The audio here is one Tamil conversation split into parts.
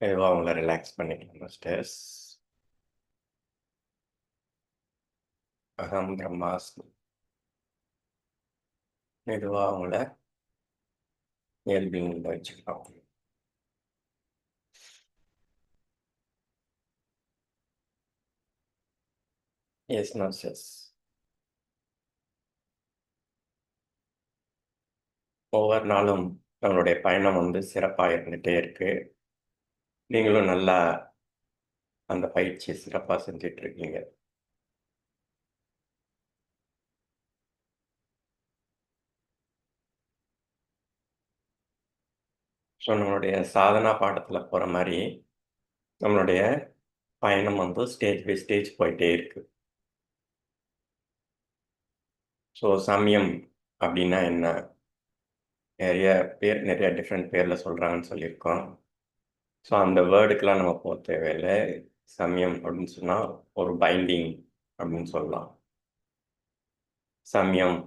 மெதுவா அவங்கள ரிலாக்ஸ் பண்ணிக்கலாம் ஸ்டேஸ் அகம் பிரம்மாஸ்மி. மெதுவாக அவங்கள இயல்பு வச்சுக்கலாம். Yes masters. ஒவ்வொரு நாளும் நம்மளுடைய பயணம் வந்து சிறப்பாக இருந்துகிட்டே இருக்குது நீங்களும் நல்லா அந்த பயிற்சியை சிறப்பாக செஞ்சுட்டு இருக்கீங்க. ஸோ நம்மளுடைய சாதனா பாடத்தில் போகிற மாதிரி நம்மளுடைய பயணம் வந்து ஸ்டேஜ் பை ஸ்டேஜ் போயிட்டே இருக்கு. ஸோ சமயம் அப்படின்னா என்ன? நிறைய பேர் நிறைய டிஃப்ரெண்ட் பேரில் சொல்கிறாங்கன்னு சொல்லியிருக்கோம். ஸோ அந்த வேர்டுக்கெலாம் நம்ம போக தேவையில்லை சமயம் அப்படின்னு சொன்னால் ஒரு பைண்டிங் அப்படின்னு சொல்லலாம். சமயம்,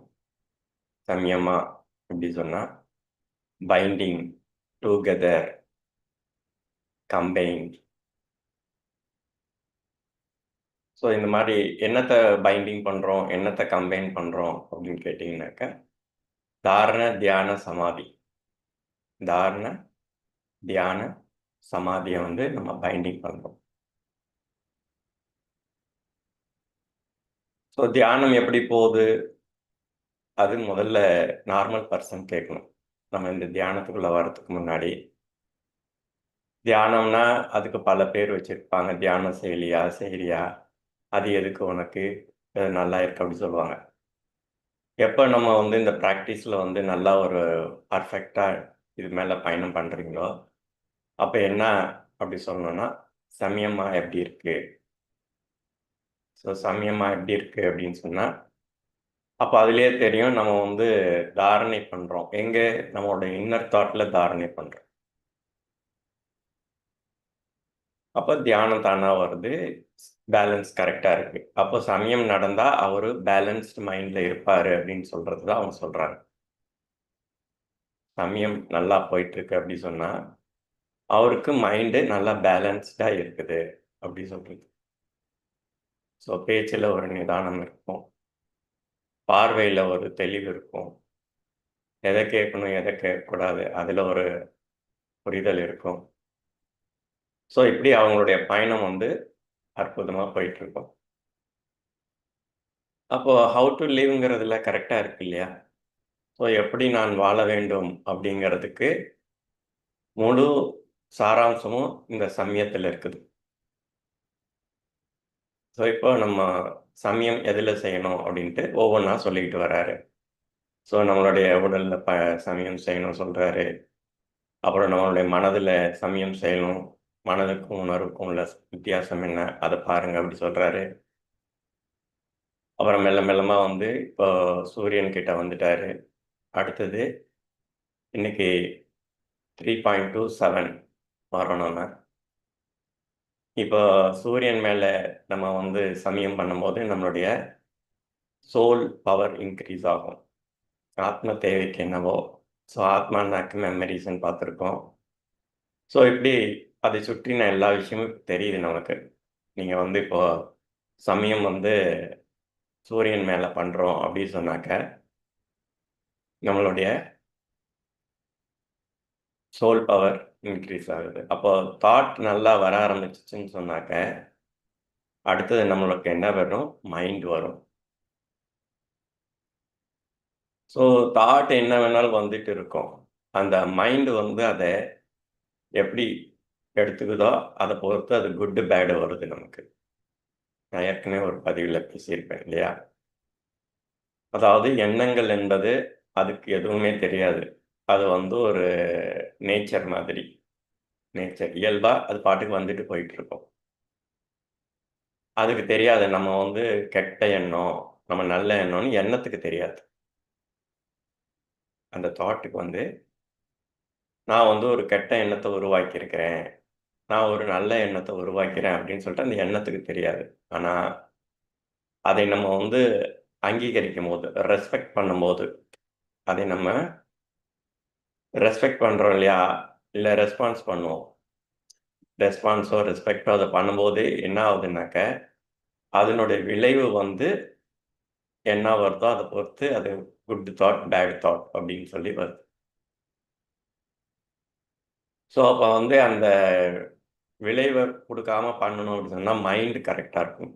சமயமா அப்படி சொன்னால் பைண்டிங், டுகெதர், கம்பைன் ஸோ இந்த மாதிரி என்னத்த பைண்டிங் பண்ணுறோம் என்னத்தை கம்பைன் பண்ணுறோம் அப்படின்னு கேட்டிங்கனாக்க தாரண, தியான, சமாதி. தாரண, தியான, சமாதியை வந்து நம்ம பைண்டிங் பண்றோம். ஸோ தியானம் எப்படி போகுது? அது முதல்ல நார்மல் பர்சன் கேட்கணும். நம்ம இந்த தியானத்துக்குள்ள வர்றதுக்கு முன்னாடி. தியானம்னா அதுக்கு பல பேர் வச்சிருப்பாங்க. தியானம் செய்யலியா செயலியா அது எதுக்கு உனக்கு? நல்லா இருக்கு அப்படின்னு சொல்லுவாங்க. எப்போ நம்ம வந்து இந்த ப்ராக்டிஸில் வந்து நல்லா ஒரு பர்ஃபெக்டாக இது மேலே பயணம் பண்ணுறீங்களோ அப்ப என்ன அப்படி சொல்லணும்னா, சமயமா எப்படி இருக்கு? ஸோ சமயமா எப்படி இருக்கு அப்படின்னு சொன்னா, அப்ப அதுலேயே தெரியும் நம்ம வந்து தாரணை பண்றோம். எங்க? நம்மளோட இன்னர் தாட்ல தாரணை பண்றோம். அப்ப தியானம் தானா வருது. பேலன்ஸ் கரெக்டாக இருக்கு. அப்போ சமயம் நடந்தா அவரு பேலன்ஸ்டு மைண்ட்ல இருப்பாரு அப்படின்னு சொல்கிறது தான் அவங்க சொல்றாங்க. சமயம் நல்லா போயிட்டுருக்கு அப்படி சொன்னா, அவருக்கு மைண்டு நல்லா பேலன்ஸ்டாக இருக்குது அப்படி சொல்கிறது ஸோ பேச்சில் ஒரு நிதானம் இருக்கும். பார்வையில் ஒரு தெளிவு இருக்கும். எதை கேட்கணும், எதை கேட்கக்கூடாது. அதில் ஒரு புரிதல் இருக்கும். ஸோ இப்படி அவங்களுடைய பயணம் வந்து அற்புதமாக போயிட்டுருக்கும். அப்போது ஹவு டு லிவ்ங்கிறதுல கரெக்டாக இருக்கு இல்லையா? ஸோ எப்படி நான் வாழ வேண்டும் அப்படிங்கிறதுக்கு முழு சாராம்சமும் இந்த சமயத்தில் இருக்குது. ஸோ இப்போ நம்ம சமயம் எதில் செய்யணும் அப்படின்ட்டு ஒவ்வொன்றா சொல்லிக்கிட்டு வராரு. ஸோ நம்மளுடைய உடலில் ப சமயம் செய்யணும் சொல்கிறாரு அப்புறம் நம்மளுடைய மனதில் சமயம் செய்யணும். மனதுக்கும், உணர்வுக்கும் உள்ள வித்தியாசம் என்ன? அதை பாருங்க அப்படி சொல்கிறாரு அப்புறம் மெல்ல மெல்லமாக வந்து இப்போ சூரியன் கிட்ட வந்துட்டாரு. அடுத்தது இன்னைக்கு த்ரீ பாய்ண்ட் டூ செவன் நம்ம. இப்போ சூரியன் மேலே நம்ம வந்து சமயம் பண்ணும்போது நம்மளுடைய சோல் பவர் இன்க்ரீஸ் ஆகும். ஆத்ம தேவைக்கு என்னவோ, ஸோ ஆத்மானாக்கு மெமரிஸ்ன்னு பார்த்துருக்கோம். ஸோ இப்படி அதை சுற்றின எல்லா விஷயமும் தெரியுது நமக்கு. நீங்கள் வந்து இப்போ சமயம் வந்து சூரியன் மேலே பண்ணுறோம் அப்படின்னு சொன்னாக்க நம்மளுடைய சோல் பவர் இன்க்ரீஸ் ஆகுது. அப்போ தாட் நல்லா வர ஆரம்பிச்சிச்சுன்னு சொன்னாக்க, அடுத்தது நம்மளுக்கு என்ன வரும்? மைண்ட் வரும். ஸோ தாட் என்ன வேணாலும் வந்துட்டு இருக்கும். அந்த மைண்டு வந்து அதை எப்படி எடுத்துக்குதோ, அதை பொறுத்து அது குட்டு பேடு வருது நமக்கு. நான் ஏற்கனவே ஒரு பதிவில் பேசியிருப்பேன் இல்லையா? அதாவது எண்ணங்கள் என்பது அதுக்கு எதுவுமே தெரியாது. அது வந்து ஒரு நேச்சர் மாதிரி. நேச்சர் இயல்பா அது பாட்டுக்கு வந்துட்டு போயிட்டுருக்கும். அதுக்கு தெரியாது நம்ம வந்து கெட்ட எண்ணம், நம்ம நல்ல எண்ணம்னு எண்ணத்துக்கு தெரியாது. அந்த தாட்டுக்கு வந்து நான் வந்து ஒரு கெட்ட எண்ணத்தை உருவாக்கியிருக்கிறேன். நான் ஒரு நல்ல எண்ணத்தை உருவாக்கிறேன் அப்படின்னு சொல்லிட்டு அந்த எண்ணத்துக்கு தெரியாது. ஆனா, அதை நம்ம வந்து அங்கீகரிக்கும் போது ரெஸ்பெக்ட் பண்ணும்போது, அதை நம்ம ரெஸ்பெக்ட் பண்ணுறோம் இல்லையா? இல்லை ரெஸ்பான்ஸ் பண்ணுவோம். ரெஸ்பான்ஸோ ரெஸ்பெக்டோ அதை பண்ணும்போது என்ன ஆகுதுனாக்க அதனுடைய விளைவு வந்து என்ன வருதோ அதை பொறுத்து அது குட் தாட் பேட் தாட் அப்படின்னு சொல்லி வருது ஸோ அப்போ வந்து அந்த விளைவை கொடுக்காம பண்ணணும் அப்படின்னு சொன்னால் மைண்டு கரெக்டாக இருக்கும்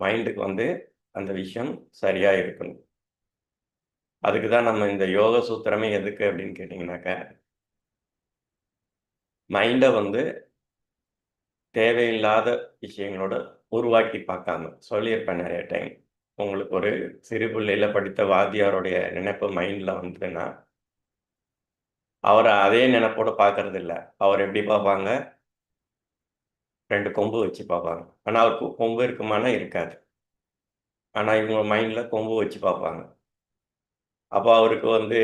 மைண்டுக்கு வந்து அந்த விஷயம் சரியாக இருக்கணும் அதுக்கு தான் நம்ம இந்த யோக சூத்திரமே எதுக்கு அப்படின்னு கேட்டிங்கனாக்க மைண்டை வந்து தேவையில்லாத விஷயங்களோட உருவாக்கி பார்க்காம சொல்லியிருப்பேன் நிறைய டைம் உங்களுக்கு ஒரு சிறு பிள்ளையில் படித்த வாத்தியாருடைய நினைப்பு மைண்டில் வந்ததுன்னா அவரை அதே நினைப்போடு பார்க்கறது இல்லை அவர் எப்படி பார்ப்பாங்க? ரெண்டு கொம்பு வச்சு பார்ப்பாங்க. ஆனால் அவருக்கு கொம்பு இருக்குமானா இருக்காது. ஆனால் இவங்க மைண்டில் கொம்பு வச்சு பார்ப்பாங்க. அப்போ அவருக்கு வந்து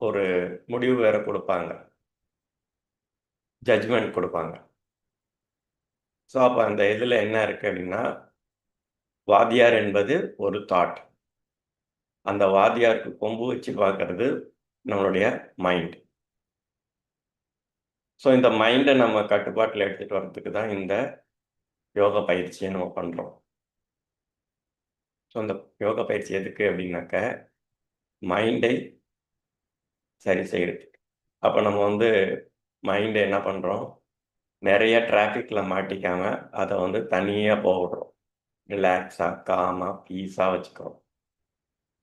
ஒரு முடிவு வேற கொடுப்பாங்க. ஜட்ஜ்மெண்ட் கொடுப்பாங்க. ஸோ அப்போ அந்த இதில் என்ன இருக்குது அப்படின்னா வாத்தியார் என்பது ஒரு தாட் அந்த வாத்தியாருக்கு கொம்பு வச்சு பார்க்கறது நம்மளுடைய மைண்ட் ஸோ இந்த மைண்டை நம்ம கட்டுப்பாட்டில் எடுத்துகிட்டு வர்றதுக்கு தான் இந்த யோக பயிற்சியை நம்ம பண்ணுறோம் ஸோ இந்த யோக பயிற்சி எதுக்கு அப்படின்னாக்க மைண்டை சரி செய்யறதுக்கு அப்போ நம்ம வந்து மைண்டை என்ன பண்ணுறோம் நிறைய டிராஃபிக்கில் மாட்டிக்காமல் அதை வந்து தனியாக போடுறோம் ரிலாக்ஸாக காமாக பீஸாக வச்சுக்கிறோம்.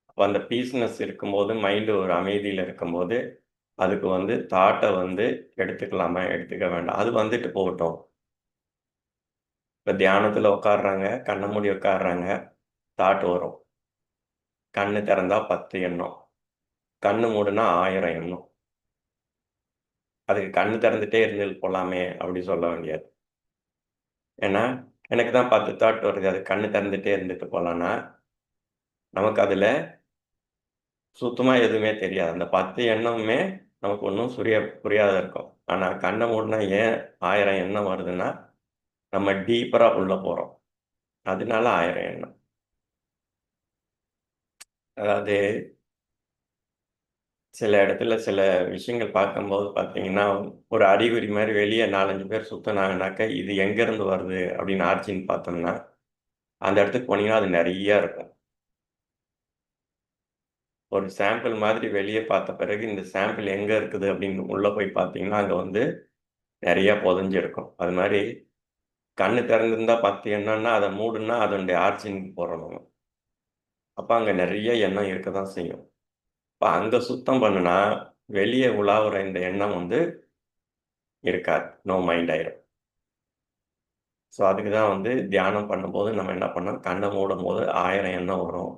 அப்போ அந்த பீஸ்னஸ் இருக்கும்போது மைண்டு ஒரு அமைதியில் இருக்கும்போது அதுக்கு வந்து தாட்டை வந்து எடுத்துக்கலாமா? எடுத்துக்க வேண்டாம். அது வந்துட்டு போகட்டும். இப்போ தியானத்தில் உட்காடுறாங்க கண்ணை மூடி உட்காடுறாங்க தாட் வரும். கண்ணு திறந்தா பத்து எண்ணம். கண்ணு மூடுனா ஆயிரம் எண்ணம். அதுக்கு கண்ணு திறந்துட்டே இருந்து போகலாமே அப்படி சொல்ல வேண்டியது. ஏன்னா எனக்கு தான் பத்து தாட் வருது. அது கண்ணு திறந்துட்டே இருந்துட்டு போகலான்னா நமக்கு அதில் சுத்தமாக எதுவுமே தெரியாது. அந்த பத்து எண்ணமுமே நமக்கு ஒன்றும் சுரிய புரியாத இருக்கும். ஆனால் கண்ணை மூடினா ஏன் ஆயிரம் எண்ணம் வருதுன்னா நம்ம டீப்பராக உள்ளே போகிறோம் அதனால ஆயிரம் எண்ணம். அதாவது சில இடத்துல சில விஷயங்கள் பார்க்கும்போது பார்த்தீங்கன்னா ஒரு அறிகுறி மாதிரி வெளியே நாலஞ்சு பேர் சுற்றினாங்கனாக்கா இது எங்கேருந்து வருது அப்படின்னு ஆர்ச்சின்னு பார்த்தோம்னா அந்த இடத்துக்கு போனீங்கன்னா அது நிறையா இருக்கும். ஒரு சாம்பிள் மாதிரி வெளியே பார்த்த பிறகு இந்த சாம்பிள் எங்கே இருக்குது அப்படின்னு உள்ளே போய் பார்த்தீங்கன்னா அங்கே வந்து நிறைய புதஞ்சிருக்கும். அது மாதிரி கண்ணு திறந்திருந்தா பார்த்து என்னன்னா, அதை மூடுனா அதனுடைய ஆர்ச்சின்னு போடணும் நம்ம. அப்போ அங்கே நிறைய எண்ணம் இருக்க தான் செய்யும். இப்போ அங்கே சுத்தம் பண்ணுனா வெளியே உலாவுற இந்த எண்ணம் வந்து இருக்காது. நோ மைண்ட் ஆயிரும். ஸோ அதுக்கு தான் வந்து தியானம் பண்ணும்போது நம்ம என்ன பண்ணோம் கண்ணை மூடும் போது ஆயிரம் எண்ணம் வரும்.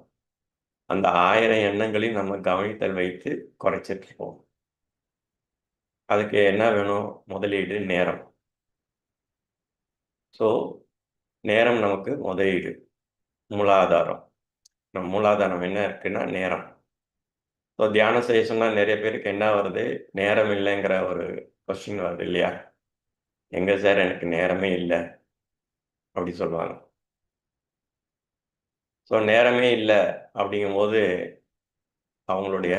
அந்த ஆயிரம் எண்ணங்களையும் நம்ம கவனித்தல் வைத்து குறைச்சிட்டு இருப்போம் அதுக்கு என்ன வேணும்? முதலீடு நேரம். ஸோ நேரம் நமக்கு முதலீடு மூலாதாரம். நம்ம மூலாதாரம் என்ன இருக்குன்னா நேரம். ஸோ தியானம் செய்ய சொன்னால் நிறைய பேருக்கு என்ன வருது? நேரம் இல்லைங்கிற ஒரு கொஸ்டின் வருது இல்லையா? எங்கே சார் எனக்கு நேரமே இல்லை. அப்படி சொல்லுவாங்க. ஸோ நேரமே இல்லை அப்படிங்கும்போது அவங்களுடைய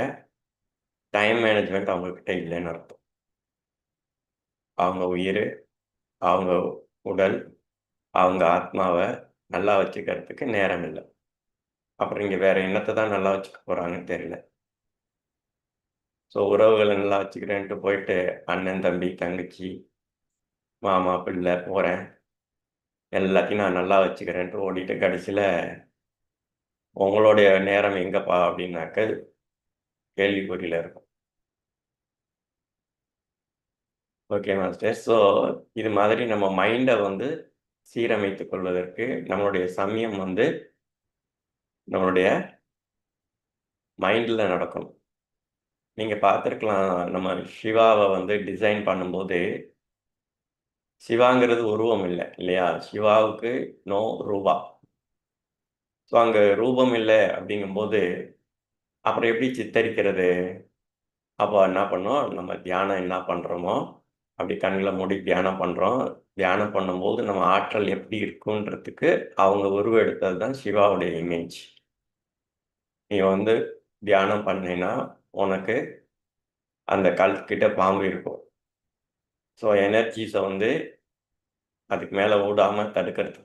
டைம் மேனேஜ்மெண்ட் அவங்கக்கிட்ட இல்லைன்னு அர்த்தம். அவங்க உயிர் அவங்க உடல் அவங்க ஆத்மாவை நல்லா வச்சுக்கிறதுக்கு நேரம் இல்லை. அப்புறம் இங்கே வேற என்னத்தை தான் நல்லா வச்சுக்க போகிறாங்கன்னு தெரியல. ஸோ உறவுகளை நல்லா வச்சுக்கிறேன்ட்டு போயிட்டு அண்ணன் தம்பி தங்கச்சி மாமா பிள்ளை போகிறேன் எல்லாத்தையும் நான் நல்லா வச்சுக்கிறேன்ட்டு ஓடிட்டு கடைசியில் உங்களுடைய நேரம் எங்கப்பா அப்படின்னாக்க கேள்விக்குறியில் இருக்கும். ஓகே மாஸ்டர் ஸோ இது மாதிரி நம்ம மைண்டை வந்து சீரமைத்து கொள்வதற்கு நம்மளுடைய சமயம் வந்து நம்மளுடைய மைண்டில் நடக்கணும். நீங்கள் பார்த்துருக்கலாம் நம்ம சிவாவை வந்து டிசைன் பண்ணும்போது சிவாங்கிறது உருவம் இல்லை இல்லையா? சிவாவுக்கு நோ ரூபா. ஸோ அங்கே ரூபம் இல்லை அப்படிங்கும்போது அப்புறம் எப்படி சித்தரிக்கிறது? அப்போ என்ன பண்ணோம் நம்ம தியானம் என்ன பண்ணுறோமோ அப்படி கண்களை மூடி தியானம் பண்ணுறோம் தியானம் பண்ணும்போது நம்ம ஆற்றல் எப்படி இருக்குன்றதுக்கு அவங்க உருவம் எடுத்தது தான் சிவாவுடைய இமேஜ் நீ வந்து தியானம் பண்ணினா உனக்கு அந்த கழுத்துக்கிட்ட பாம்பு இருக்கும். ஸோ எனர்ஜிஸை வந்து அதுக்கு மேலே ஓடாமல் தடுக்கிறது.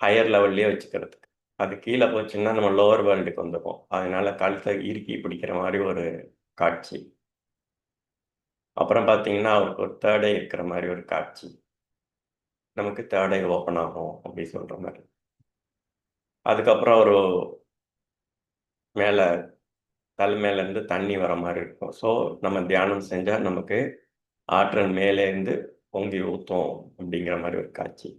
ஹையர் லெவல்லே வச்சுக்கிறதுக்கு அது கீழே போச்சுன்னா நம்ம லோவர் வேர்ல்டுக்கு வந்துடும் அதனால கழுத்தை இறுக்கி பிடிக்கிற மாதிரி ஒரு காட்சி. அப்புறம் பார்த்தீங்கன்னா அவருக்கு ஒரு தேர்டை இருக்கிற மாதிரி ஒரு காட்சி. நமக்கு தேர்டை ஓப்பன் ஆகும் அப்படி சொல்கிற மாதிரி. அதுக்கப்புறம் ஒரு மேலே தலை மேலேருந்து தண்ணி வர மாதிரி இருக்கும். ஸோ நம்ம தியானம் செஞ்சால் நமக்கு ஆற்றல் மேலேருந்து பொங்கி ஊற்றும் அப்படிங்கிற மாதிரி ஒரு காட்சி.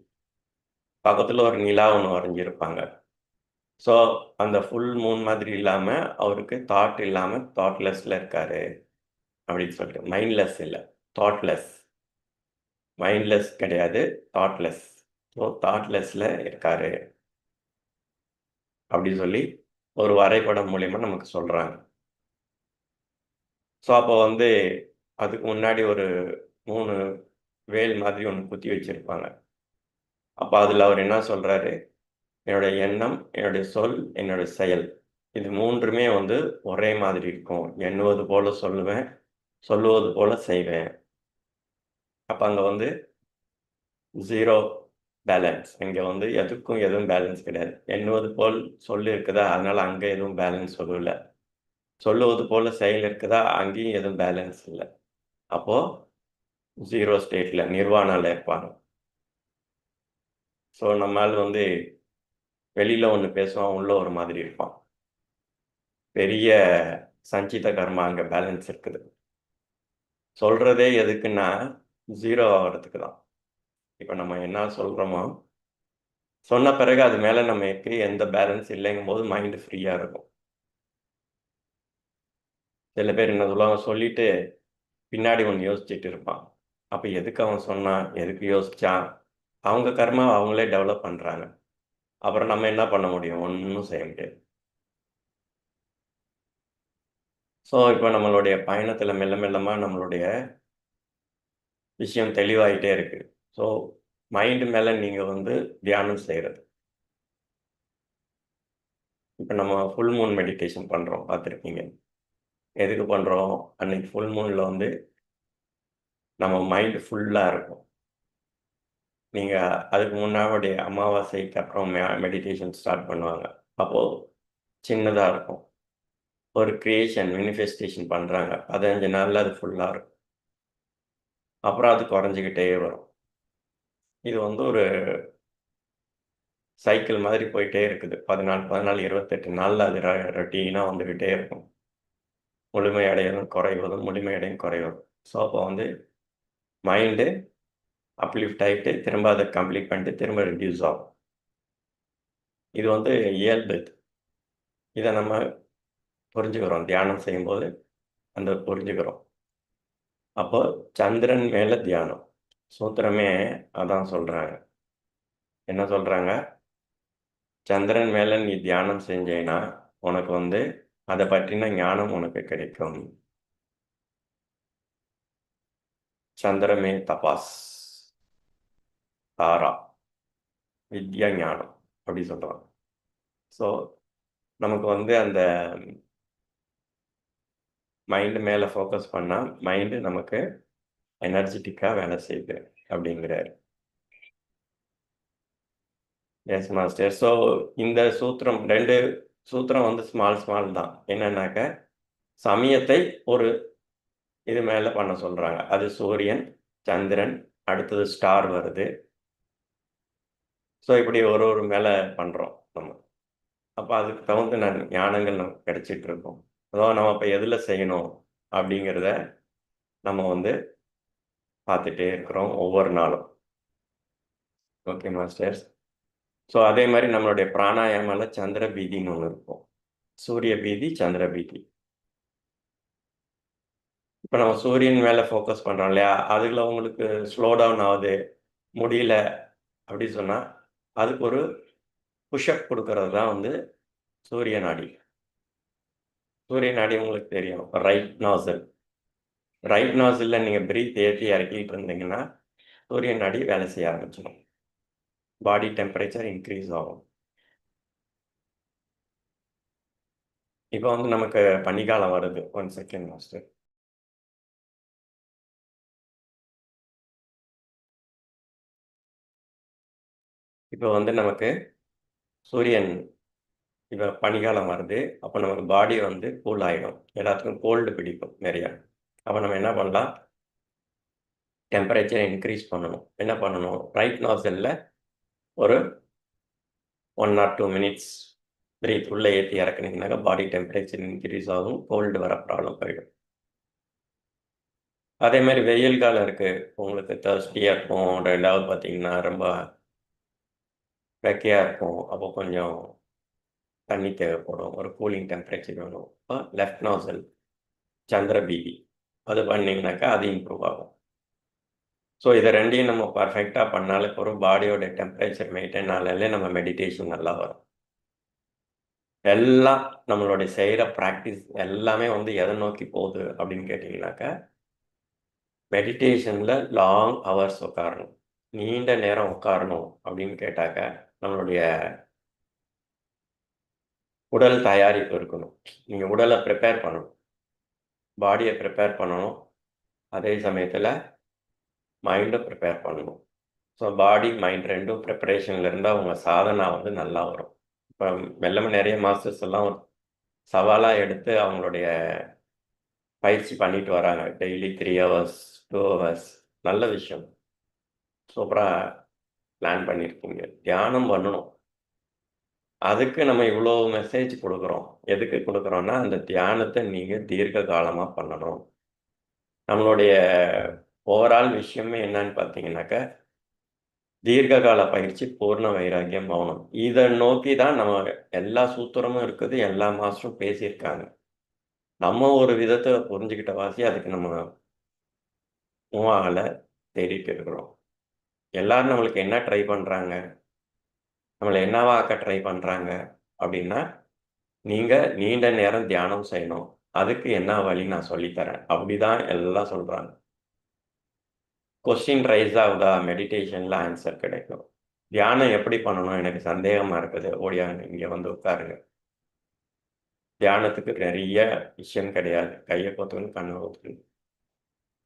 பக்கத்தில் ஒரு நிலா ஒன்று வரைஞ்சிருப்பாங்க. ஸோ அந்த ஃபுல் மூன் மாதிரி இல்லாமல் அவருக்கு தாட் இல்லாமல் தாட்லெஸ்ல இருக்காரு அப்படின்னு சொல்லிட்டு. மைண்ட்லெஸ் இல்லை தாட்லெஸ் மைண்ட்லெஸ் கிடையாது தாட்லெஸ் ஸோ தாட்லெஸ்ல இருக்காரு அப்படி சொல்லி ஒரு வரைபடம் மூலியமா நமக்கு சொல்கிறாங்க ஸோ அப்போ வந்து அதுக்கு முன்னாடி ஒரு மூணு வேல் மாதிரி ஒன்று குத்தி வச்சுருப்பாங்க. அப்போ அதில் அவர் என்ன சொல்கிறாரு என்னுடைய எண்ணம் என்னுடைய சொல் என்னுடைய செயல். இது மூன்றுமே வந்து ஒரே மாதிரி இருக்கும். எண்ணுவது போல சொல்லுவேன் சொல்லுவது போல செய்வேன். அப்போ அங்கே வந்து ஜீரோ பேலன்ஸ் இங்கே வந்து எதுக்கும் எதுவும் பேலன்ஸ் கிடையாது. எண்ணுவது போல் சொல்லு இருக்குதா? அதனால் அங்கே எதுவும் பேலன்ஸ் சொல்லல. சொல்லுவது போல் செயல் இருக்குதா? அங்கேயும் எதுவும் பேலன்ஸ் இல்லை. அப்போது ஜீரோ ஸ்டேட்டில் நிர்வாணாவில் இருப்பாங்க. ஸோ நம்மால் வந்து வெளியில் ஒன்று பேசுவான் உள்ள ஒரு மாதிரி இருப்பான் பெரிய சஞ்சித கர்மா அங்கே பேலன்ஸ் இருக்குது. சொல்கிறதே எதுக்குன்னா ஜீரோ ஆகிறதுக்கு தான். இப்போ நம்ம என்ன சொல்கிறோமோ சொன்ன பிறகு அது மேலே நமக்கு எந்த பேலன்ஸ் இல்லைங்கும் போது மைண்டு ஃப்ரீயாக இருக்கும். சில பேர் என்ன சொல்லுவாங்க சொல்லிட்டு பின்னாடி ஒன்று யோசிச்சுட்டு இருப்பான். அப்போ எதுக்கு அவன் சொன்னான்? எதுக்கு யோசித்தான் அவங்க கர்மா அவங்களே டெவலப் பண்ணுறாங்க அப்புறம் நம்ம என்ன பண்ண முடியும்? ஒன்றும் செய்ய முடியாது. ஸோ இப்போ நம்மளுடைய பயணத்தில் மெல்ல மெல்லமாக நம்மளுடைய விஷயம் தெளிவாகிட்டே இருக்குது ஸோ மைண்டு மேலே நீங்கள் வந்து தியானம் செய்கிறது இப்போ நம்ம ஃபுல் மூன் மெடிடேஷன் பண்ணுறோம் பார்த்துருக்கீங்க எதுக்கு பண்ணுறோம் அன்னைக்கு ஃபுல் மூனில் வந்து நம்ம மைண்டு ஃபுல்லாக இருக்கும். நீங்கள் அதுக்கு முன்னாடி அமாவாசைக்கு அப்புறம் மெடிடேஷன் ஸ்டார்ட் பண்ணுவாங்க. அப்போது சின்னதாக இருக்கும். ஒரு க்ரியேஷன் மேனிஃபெஸ்டேஷன் பண்ணுறாங்க பதினஞ்சு நாளில் அது ஃபுல்லாக இருக்கும். அப்புறம் அது குறைஞ்சிக்கிட்டே வரும். இது வந்து ஒரு சைக்கிள் மாதிரி போயிட்டே இருக்குது. பதினாலு பதினாலு இருபத்தெட்டு நாளில் அது ரொட்டீனாக வந்துக்கிட்டே இருக்கும். முழுமையடையதும் குறைவதும் முழுமையடையும் குறைவதும். ஸோ அப்போ வந்து மைண்டு அப்லிஃப்ட் ஆகிட்டு திரும்ப அதை கம்ப்ளீட் பண்ணிட்டு திரும்ப ரிடியூஸ் ஆகும். இது வந்து இயல்பு. இதை நம்ம புரிஞ்சுக்கிறோம். தியானம் செய்யும்போது அந்த புரிஞ்சுக்கிறோம். அப்போ சந்திரன் மேலே தியானம். சூத்திரமே அதான் சொல்கிறாங்க என்ன சொல்கிறாங்க சந்திரன் மேலே நீ தியானம் செஞ்சேன்னா உனக்கு வந்து அதை பற்றின ஞானம் உனக்கு கிடைக்கும். சந்திரமே தபாஸ். தாரா. வித்யா ஞானம் அப்படி சொல்கிறாங்க ஸோ நமக்கு வந்து அந்த மைண்டு மேலே ஃபோக்கஸ் பண்ணால் மைண்டு நமக்கு எனர்ஜெட்டிக்கா வேலை செய்யுது அப்படிங்கிறாரு. எஸ் மாஸ்டர் ஸோ இந்த சூத்திரம் ரெண்டு சூத்திரம் வந்து ஸ்மால் ஸ்மால் தான். என்னன்னாக்க சமயத்தை ஒரு இது மேலே பண்ண சொல்கிறாங்க அது சூரியன் சந்திரன் அடுத்தது ஸ்டார் வருது. ஸோ இப்படி ஒரு ஒரு மேலே பண்ணுறோம் நம்ம. அப்போ அதுக்கு தகுந்த நான் ஞானங்கள் நமக்கு கிடைச்சிட்டு இருக்கோம். அதாவது நம்ம இப்போ எதில் செய்யணும் அப்படிங்கிறத நம்ம வந்து பார்த்துட்டே இருக்கிறோம் ஒவ்வொரு நாளும். ஓகே மாஸ்டர்ஸ் ஸோ அதே மாதிரி நம்மளுடைய பிராணாயாமால சந்திர பீதின்னு ஒன்று இருக்கும். சூரிய பீதி சந்திர பீதி. இப்போ நம்ம சூரியன் மேலே ஃபோக்கஸ் பண்ணுறோம் இல்லையா? அதில் உங்களுக்கு ஸ்லோ டவுன் ஆகுது முடியல அப்படி சொன்னால் அதுக்கு ஒரு புஷ்அப் கொடுக்கறது தான் வந்து சூரிய நாடி சூரிய நாடி உங்களுக்கு தெரியும் ரைட் நாசல் ரைட் நாசில் நீங்கள் பிரீத் ஏற்றி இறக்கிட்டு இருந்தீங்கன்னா சூரியன் அடி வேலை செய்ய ஆரம்பிச்சிடும். பாடி டெம்பரேச்சர் இன்க்ரீஸ் ஆகும். இப்போ வந்து நமக்கு பனிக்காலம் வருது. ஒன் செகண்ட் மாஸ்டர் இப்போ வந்து நமக்கு சூரியன் இப்போ பனிக்காலம் வருது. அப்போ நமக்கு பாடி வந்து கூல் ஆகிடும் எல்லாத்துக்கும் கோல்டு பிடிக்கும் நிறையா. அப்போ நம்ம என்ன பண்ணலாம்? டெம்பரேச்சரை இன்க்ரீஸ் பண்ணணும். என்ன பண்ணணும்? ரைட் நாசலில் ஒரு one or two minutes breath உள்ளே ஏற்றி இறக்குனீங்கனாக்கா பாடி டெம்பரேச்சர் இன்க்ரீஸ் ஆகும். கோல்டு வர ப்ராப்ளம் போயிடும். அதே மாதிரி வெயில் காலம் இருக்குது உங்களுக்கு தர்ஸ்டியாக இருக்கும். ரெண்டாவது பார்த்தீங்கன்னா ரொம்ப வெக்கையாக இருக்கும். அப்போ கொஞ்சம் தண்ணி தேவைப்படும். ஒரு கூலிங் டெம்பரேச்சர் வேணும். இப்போ லெஃப்ட் நாசல் சந்திர பீதி. அது பண்ணிங்கனாக்கா அது இம்ப்ரூவ் ஆகும். ஸோ இதை ரெண்டையும் நம்ம பர்ஃபெக்டாக பண்ணாலே போகிறோம் பாடியோட டெம்பரேச்சர் மெயின்டைன் ஆனாலே நம்ம மெடிடேஷன் நல்லா வரும். எல்லாம் நம்மளுடைய செய்கிற ப்ராக்டிஸ் எல்லாமே வந்து எதை நோக்கி போகுது அப்படின்னு கேட்டிங்கனாக்கா மெடிடேஷனில் லாங் ஹவர்ஸ் உட்காரணும் நீண்ட நேரம் உட்காரணும் அப்படின்னு கேட்டாக்க நம்மளுடைய உடல் தயாரிப்பு இருக்கணும். நீங்கள் உடலை ப்ரிப்பேர் பண்ணணும். பாடியை ப்ரிப்பேர் பண்ணணும். அதே சமயத்தில் மைண்டை ப்ரிப்பேர் பண்ணணும். ஸோ பாடி மைண்ட் ரெண்டும் ப்ரிப்பரேஷனில் இருந்தால் அவங்க சாதனா வந்து நல்லா வரும். இப்போ மெல்லம நிறைய மாஸ்டர்ஸ் எல்லாம் சவாலாக எடுத்து அவங்களுடைய பயிற்சி பண்ணிட்டு வராங்க. Daily three hours two hours நல்ல விஷயம். சூப்பராக பிளான் பண்ணியிருக்கீங்க தியானம் பண்ணணும். அதுக்கு நம்ம இவ்வளோ மெசேஜ் கொடுக்குறோம். எதுக்கு கொடுக்குறோன்னா அந்த தியானத்தை நீங்கள் தீர்க்க காலமாக பண்ணணும். நம்மளுடைய ஓவரால் விஷயமே என்னன்னு பார்த்தீங்கன்னாக்கா தீர்க்கால பயிற்சி பூர்ண வைராக்கியம் மௌனம். இதை நோக்கி தான் நம்ம எல்லா சூத்திரமும் இருக்குது எல்லா மாஸ்டரும் பேசியிருக்காங்க. நம்ம ஒரு விதத்தை புரிஞ்சுக்கிட்ட வாசி அதுக்கு நம்ம மூவ் ஆகலை தேடிட்டு இருக்கிறோம். எல்லாரும் நம்மளுக்கு என்ன ட்ரை பண்ணுறாங்க நம்மளை என்னவா ஆக்க ட்ரை பண்ணுறாங்க அப்படின்னா நீங்கள் நீண்ட நேரம் தியானம் செய்யணும். அதுக்கு என்ன வழி நான் சொல்லித்தரேன். அப்படி தான் எல்லாம் சொல்கிறாங்க கொஸ்டின் ரைஸ் ஆகுதா? மெடிடேஷனில் ஆன்சர் கிடைக்கும். தியானம் எப்படி பண்ணணும்? எனக்கு சந்தேகமாக இருக்குது. ஓடியாங்க இங்கே வந்து உட்காருங்க. தியானத்துக்கு நிறைய விஷயம் கிடையாது. கையை கொத்துக்கணும் கண்ணை கொத்துக்கணும்.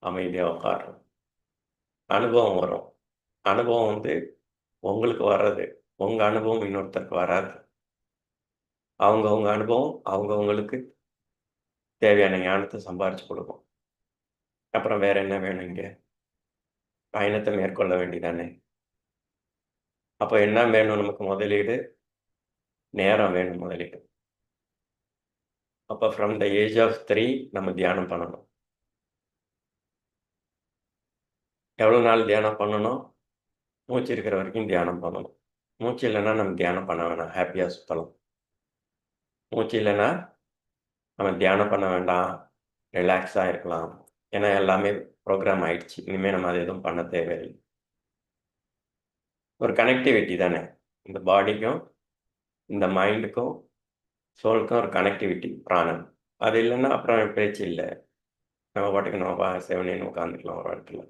அமைதியாக உட்காரணும் அனுபவம் வரும். அனுபவம் வந்து உங்களுக்கு வர்றது. உங்கள் அனுபவம் இன்னொருத்தருக்கு வராது. அவங்கவுங்க அனுபவம் அவங்கவுங்களுக்கு தேவையான ஞானத்தை சம்பாரிச்சு கொடுக்கும். அப்புறம் வேற என்ன வேணும் இங்கே? பயணத்தை மேற்கொள்ள வேண்டிதானே அப்போ என்ன வேணும் நமக்கு முதலீடு? நேரம் வேணும் முதலீடு. அப்போ from the age of three நம்ம தியானம் பண்ணணும். எவ்வளோ நாள் தியானம் பண்ணணும்? மூச்சு இருக்கிற வரைக்கும் தியானம் பண்ணணும். மூச்சு இல்லைன்னா நம்ம தியானம் பண்ண வேணாம். ஹாப்பியாக சுற்றலாம் மூச்சு இல்லைன்னா நம்ம தியானம் பண்ண வேண்டாம் ரிலாக்ஸாக இருக்கலாம். ஏன்னா எல்லாமே ப்ரோக்ராம் ஆயிடுச்சு. இனிமேல் நம்ம அது எதுவும் பண்ண தேவையில்லை. ஒரு கனெக்டிவிட்டி தானே. இந்த பாடிக்கும் இந்த மைண்டுக்கும் சோலுக்கும் ஒரு கனெக்டிவிட்டி பிராணம் அது இல்லைன்னா அப்புறம் பேச்சு இல்லை. நம்ம பாட்டுக்கு நம்ம செவனேன்னு உட்காந்துக்கலாம் ஒரு இடத்துல.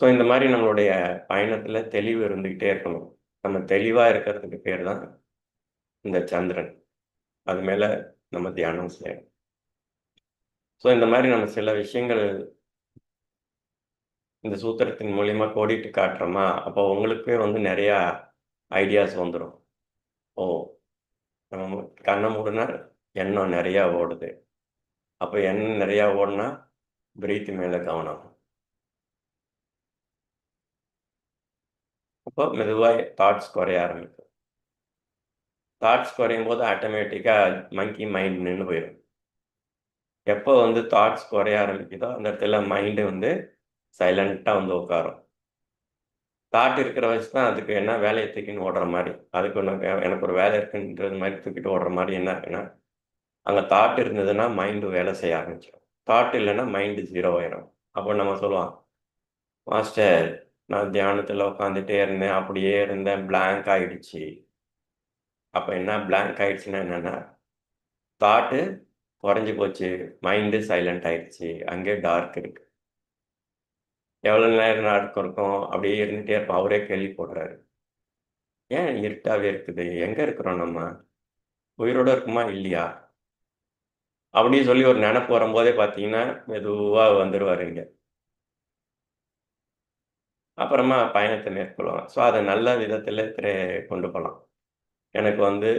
ஸோ இந்த மாதிரி நம்மளுடைய பயணத்தில் தெளிவு இருந்துக்கிட்டே இருக்கணும். நம்ம தெளிவாக இருக்கிறதுக்கு பேர் தான் இந்த சந்திரன். அது மேலே நம்ம தியானம் செய்யணும். ஸோ இந்த மாதிரி நம்ம சில விஷயங்கள் இந்த சூத்திரத்தின் மூலியமா கோடிட்டு காட்டுறோமா அப்போ உங்களுக்கே வந்து நிறையா ஐடியாஸ் வந்துடும் ஓ நம்ம கண்ணை மூடினா எண்ணம் நிறையா ஓடுது. அப்போ எண்ணம் நிறையா ஓடுனா பிரீத் மேலே கவனம். அப்போ மெதுவாக தாட்ஸ் குறைய ஆரம்பிக்கும். தாட்ஸ் குறையும் போது ஆட்டோமேட்டிக்காக மங்கி மைண்ட் நின்று போயிடும் எப்போ வந்து தாட்ஸ் குறைய ஆரம்பிக்குதோ அந்த இடத்துல மைண்டு வந்து சைலண்ட்டாக வந்து உட்காரும். தாட் இருக்கிற வயசு தான் அதுக்கு என்ன வேலையை தூக்கின்னு ஓடுற மாதிரி அதுக்கு எனக்கு ஒரு வேலை இருக்குன்றது மாதிரி தூக்கிட்டு ஓடுற மாதிரி என்ன இருக்குன்னா அங்கே தாட் இருந்ததுன்னா மைண்டு வேலை செய்ய ஆரம்பிச்சிடும் தாட் இல்லைன்னா மைண்டு ஜீரோ ஆயிரும். அப்போ நம்ம சொல்லுவான் மாஸ்டர் நான் தியானத்தில் உட்காந்துட்டே இருந்தேன் அப்படியே இருந்தேன் பிளாங்க் ஆகிடுச்சு அப்போ என்ன பிளாங்க் ஆயிடுச்சுன்னா என்னென்னா தாட்டு குறைஞ்சி போச்சு மைண்டு சைலண்ட் ஆயிடுச்சு அங்கே டார்க் இருக்கு. எவ்வளோ நேரம் டார்க் இருக்கும்? அப்படியே இருந்துகிட்டே இருப்போம். அவரே கேள்வி போடுறாரு. ஏன் இருட்டாகவே இருக்குது? எங்கே இருக்கிறோம் நம்ம? உயிரோட இருக்குமா? இல்லையா? அப்படின்னு சொல்லி ஒரு நினப்பு வரும்போதே பார்த்தீங்கன்னா மெதுவாக வந்துடுவார் இங்கே. அப்புறமா பயணத்தை மேற்கொள்வாங்க ஸோ அதை நல்ல விதத்தில் கொண்டு போகலாம். எனக்கு வந்து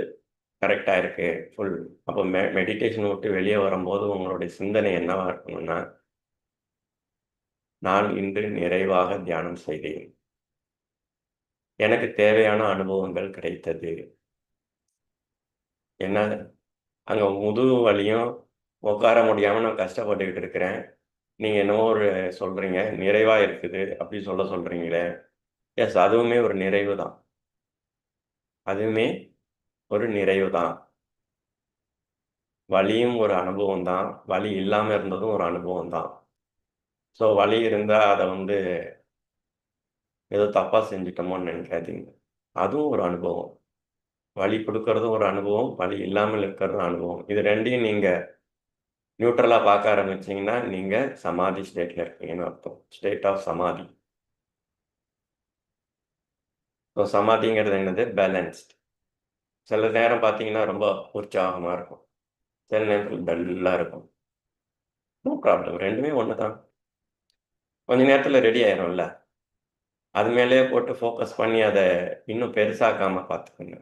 கரெக்டாக இருக்கு. ஃபுல் அப்போ மெ மெடிடேஷன் விட்டு வெளியே வரும்போது உங்களுடைய சிந்தனை என்னவா இருக்கணும்னா நான் இன்று நிறைவாக தியானம் செய்தேன். எனக்கு தேவையான அனுபவங்கள் கிடைத்தது. என்ன? அங்கே முதுகு வலியும் உட்கார முடியாமல் நான் கஷ்டப்பட்டுக்கிட்டு இருக்கிறேன். நீங்கள் என்னவோ ஒரு சொல்கிறீங்க நிறைவாக இருக்குது அப்படி சொல்ல சொல்கிறீங்களே எஸ் அதுவுமே ஒரு நிறைவு தான். அதுவுமே ஒரு நிறைவு தான் வலியும் ஒரு அனுபவம் தான் வலி இல்லாமல் இருந்ததும் ஒரு அனுபவம் தான் ஸோ வலி இருந்தால் அதை வந்து ஏதோ தப்பாக செஞ்சுட்டோமோன்னு நினைக்காதீங்க. அதுவும் ஒரு அனுபவம். வலி கொடுக்கறதும் ஒரு அனுபவம் வலி இல்லாமல் இருக்கிறதும் அனுபவம். இது ரெண்டையும் நீங்கள் நியூட்ரலாக பார்க்க ஆரம்பிச்சிங்கன்னா நீங்கள் சமாதி ஸ்டேட்டில் இருக்கீங்கன்னு அர்த்தம். State of samadhi. ஸோ சமாதிங்கிறது என்னது? பேலன்ஸ்ட் சில நேரம் பார்த்தீங்கன்னா ரொம்ப உற்சாகமாக இருக்கும். சில நேரத்தில் டல்லாக இருக்கும். நோ ப்ராப்ளம் ரெண்டுமே ஒன்று தான் கொஞ்ச நேரத்தில் ரெடி ஆயிரும்ல. அது மேலேயே போட்டு ஃபோக்கஸ் பண்ணி அதை இன்னும் பெருசாக்காமல் பார்த்துக்கோங்க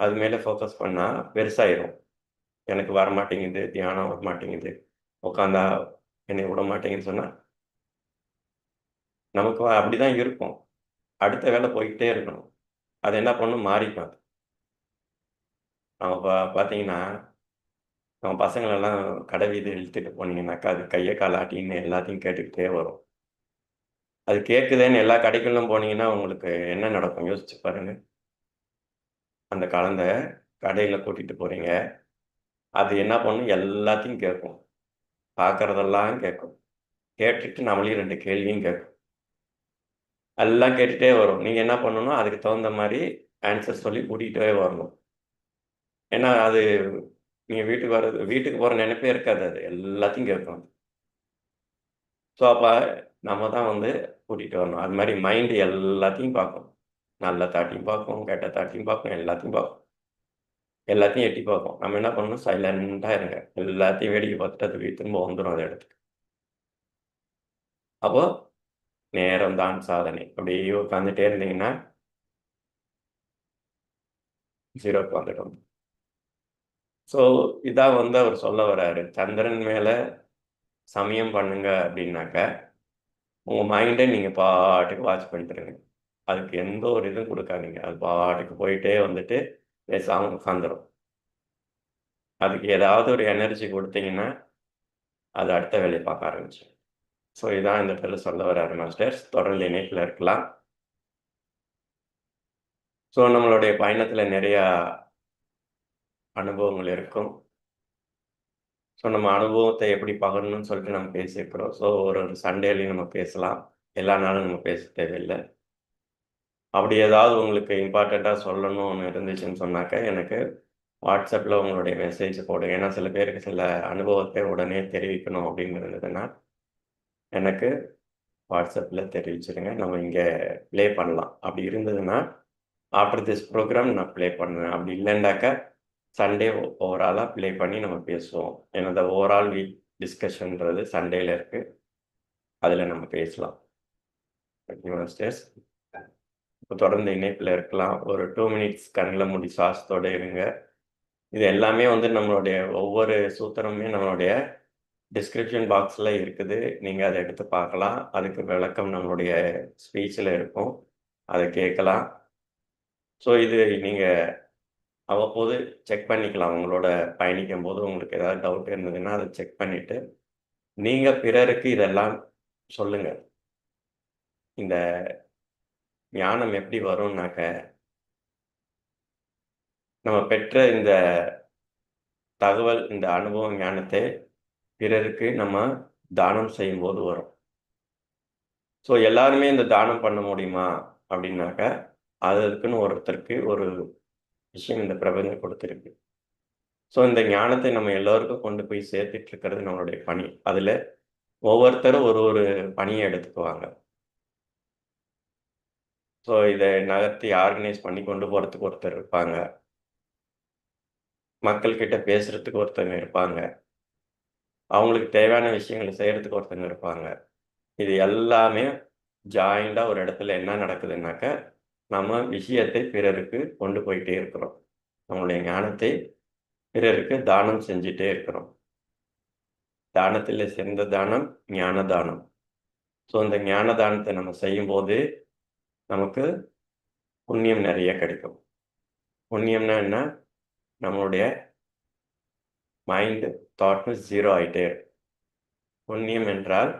அது மேலே ஃபோக்கஸ் பண்ணால் பெருசாயிரும். எனக்கு வர மாட்டேங்குது தியானம் வர மாட்டேங்குது உட்காந்தா என்னை விட மாட்டேங்குதுன்னு சொன்னால் நமக்கு அப்படி தான் இருக்கும். அடுத்த வேலை போய்கிட்டே இருக்கணும். அது என்ன பண்ணும்? மாறிக்கும் அது நம்ம பா பார்த்தீங்கன்னா நம்ம பசங்களெல்லாம் கடை வீதி இழுத்துட்டு போனீங்கன்னாக்கா அது கையை காலாட்டின்னு எல்லாத்தையும் கேட்டுக்கிட்டே வரும். அது கேட்குதேன்னு எல்லா கடைக்குள்ளும் போனீங்கன்னா உங்களுக்கு என்ன நடக்கும்? யோசிச்சு பாருங்க. அந்த கலந்த கடையில் கூட்டிகிட்டு போகிறீங்க அது என்ன பண்ணும்? எல்லாத்தையும் கேட்கும். பார்க்குறதெல்லாம் கேட்கும். கேட்டுட்டு நம்மளையும் ரெண்டு கேள்வியும் கேட்கும். எல்லாம் கேட்டுகிட்டே வரும். நீங்கள் என்ன பண்ணணும் அதுக்கு தகுந்த மாதிரி ஆன்சர் சொல்லி கூட்டிகிட்டே வரணும். ஏன்னா அது நீங்கள் வீட்டுக்கு வர்றது வீட்டுக்கு போகிற நினைப்பே இருக்காது அது. எல்லாத்தையும் கேட்கும் ஸோ அப்போ நம்ம தான் வந்து கூட்டிகிட்டு வரணும். அது மாதிரி மைண்டு எல்லாத்தையும் பார்க்கும் நல்ல தாட்டியும் பார்க்கும் கெட்ட தாட்டியும் பார்க்கும் எல்லாத்தையும் பார்க்கும் எல்லாத்தையும் எட்டி பார்க்கும் நம்ம என்ன பண்ணணும்? சைலண்டாக இருங்க. எல்லாத்தையும் வேடிக்கை பார்த்துட்டு அது திரும்ப வந்துடும் அந்த இடத்துக்கு அப்போ நேரம் தான் சாதனை. அப்படியே உட்காந்துட்டே இருந்தீங்கன்னா ஜீரோக்கு வந்துடும். ஸோ இதான் வந்து அவர் சொல்ல வர்றாரு. சந்திரன் மேலே சமயம் பண்ணுங்க அப்படின்னாக்க உங்கள் மைண்டை நீங்கள் பாட்டுக்கு வாட்ச் பண்ணிட்டுருங்க அதுக்கு எந்த ஒரு இதுவும் கொடுக்காதீங்க. அது பாட்டுக்கு போயிட்டே வந்துட்டு பேசாமல் உட்காந்துரும் அதுக்கு ஏதாவது ஒரு எனர்ஜி கொடுத்தீங்கன்னா அது அடுத்த வேலையை பார்க்க ஆரம்பிச்சு ஸோ இதான் இந்த பேரில் சொல்ல வர்றாரு மாஸ்டர்ஸ் தொடர்ந்து இணைப்பில் இருக்கலாம். ஸோ நம்மளுடைய பயணத்தில் நிறையா அனுபவங்கள் இருக்கும். ஸோ நம்ம அனுபவத்தை எப்படி பகிரணும்னு சொல்லிட்டு நம்ம பேசியிருக்கிறோம் ஸோ ஒரு ஒரு சண்டேலையும் நம்ம பேசலாம். எல்லா நாளும் நம்ம பேச தேவையில்லை. அப்படி ஏதாவது உங்களுக்கு இம்பார்ட்டண்ட்டாக சொல்லணும்னு இருந்துச்சுன்னு சொன்னாக்க எனக்கு வாட்ஸ்அப்பில் உங்களுடைய மெசேஜ் போடுங்க. ஏன்னா சில பேருக்கு சில அனுபவத்தை உடனே தெரிவிக்கணும் அப்படின்னு இருந்ததுன்னா எனக்கு வாட்ஸ்அப்பில் தெரிவிச்சிருங்க. நம்ம இங்கே ப்ளே பண்ணலாம். அப்படி இருந்ததுன்னா ஆஃப்டர் திஸ் ப்ரோக்ராம் நான் ப்ளே பண்ணுவேன். அப்படி இல்லைண்டாக்க சண்டே ஓவராலாக ப்ளே பண்ணி நம்ம பேசுவோம். எனது ஓவரால் வீக் டிஸ்கஷன்றது சண்டேல இருக்குது அதில் நம்ம பேசலாம். மாஸ்டர்ஸ் இப்போ தொடர்ந்து இணைப்பில் இருக்கலாம். ஒரு டூ மினிட்ஸ் கண்ணில் மூடி சுவாசத்தோடு இருங்க. இது எல்லாமே வந்து நம்மளுடைய ஒவ்வொரு சூத்திரமே நம்மளுடைய டிஸ்கிரிப்ஷன் பாக்ஸில் இருக்குது. நீங்கள் அதை எடுத்து பார்க்கலாம். அதுக்கு விளக்கம் நம்மளுடைய ஸ்பீச்சில் இருக்கும். அதை கேட்கலாம். ஸோ இது நீங்கள் அவ்வப்போது செக் பண்ணிக்கலாம். உங்களோட பயணிக்கும் போது உங்களுக்கு ஏதாவது டவுட் இருந்ததுன்னா அதை செக் பண்ணிவிட்டு நீங்கள் பிறருக்கு இதெல்லாம் சொல்லுங்கள் இந்த ஞானம் எப்படி வரும்னாக்க நம்ம பெற்ற இந்த தகவல் இந்த அனுபவம் ஞானத்தை பிறருக்கு நம்ம தானம் செய்யும்போது வரும். ஸோ எல்லாருமே இந்த தானம் பண்ண முடியுமா? அப்படின்னாக்க அதுக்குன்னு ஒருத்தருக்கு ஒரு விஷயம் இந்த பிரபஞ்சம் கொடுத்துருக்கு. ஸோ இந்த ஞானத்தை நம்ம எல்லோருக்கும் கொண்டு போய் சேர்த்துட்டு இருக்கிறது நம்மளுடைய பணி. அதில் ஒவ்வொருத்தரும் ஒரு ஒரு பணியை எடுத்துக்குவாங்க. ஸோ இதை நகர்த்தி ஆர்கனைஸ் பண்ணி கொண்டு போகிறதுக்கு ஒருத்தர் இருப்பாங்க. மக்கள்கிட்ட பேசுறதுக்கு ஒருத்தவங்க இருப்பாங்க. அவங்களுக்கு தேவையான விஷயங்களை செய்கிறதுக்கு ஒருத்தங்க இருப்பாங்க. இது எல்லாமே ஜாயிண்டா ஒரு இடத்துல என்ன நடக்குதுன்னாக்க நம்ம விஷயத்தை பிறருக்கு கொண்டு போயிட்டே இருக்கிறோம். நம்மளுடைய ஞானத்தை பிறருக்கு தானம் செஞ்சிட்டே இருக்கிறோம். தானத்தில் சிறந்த தானம் ஞான தானம். ஸோ இந்த ஞான தானத்தை நம்ம செய்யும்போது நமக்கு புண்ணியம் நிறைய கிடைக்கும். புண்ணியம்னா என்ன? நம்மளுடைய மைண்டு தாட்னு ஜீரோ ஆகிட்டே இருக்கும். புண்ணியம் என்றால்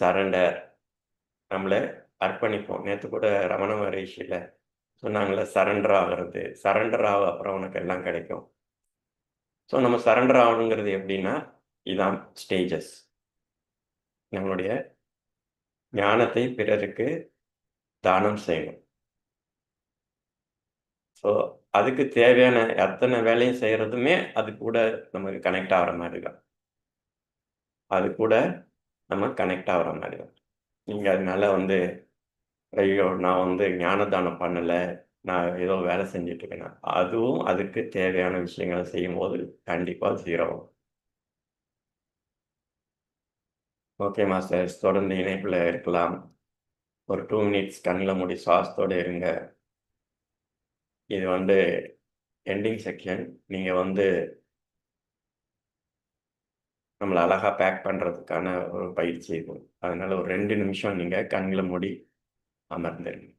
சரண்டர் நம்மளை அர்ப்பணிப்போம். நேற்று கூட ரமண மகரிஷியில் சொன்னாங்களே சரண்டர் ஆகிறது சரண்டர் ஆக அப்புறம் உனக்கு எல்லாம் கிடைக்கும். ஸோ நம்ம சரண்டர் ஆகணுங்கிறது எப்படின்னா இதான் ஸ்டேஜஸ் நம்மளுடைய ஞானத்தை பிறருக்கு தானம் செய்யணும். ஸோ அதுக்கு தேவையான அத்தனை வேலையும் செய்கிறதுமே அது கூட நமக்கு கனெக்ட் ஆகிற மாதிரி தான் அது கூட நம்ம கனெக்ட் ஆகிற மாதிரி தான் நீங்கள் அதனால வந்து ஐயோ நான் வந்து ஞானதானம் பண்ணலை நான் ஏதோ வேலை செஞ்சுட்டு இருக்கேன். அதுவும் அதுக்கு தேவையான விஷயங்களை செய்யும்போது கண்டிப்பாக ஜீரோ ஓகே மாஸ்டர்ஸ் தொடர்ந்து இணைப்பில் இருக்கலாம். ஒரு டூ மினிட்ஸ் கண்ணில் மூடி சுவாசத்தோடு இருங்க. இது வந்து எண்டிங் செக்ஷன் நீங்கள் வந்து நம்மளை அழகாக பேக் பண்ணுறதுக்கான ஒரு பயிற்சி இது. அதனால் ஒரு ரெண்டு நிமிஷம் நீங்கள் கண்களை மூடி அமர்ந்துருங்க.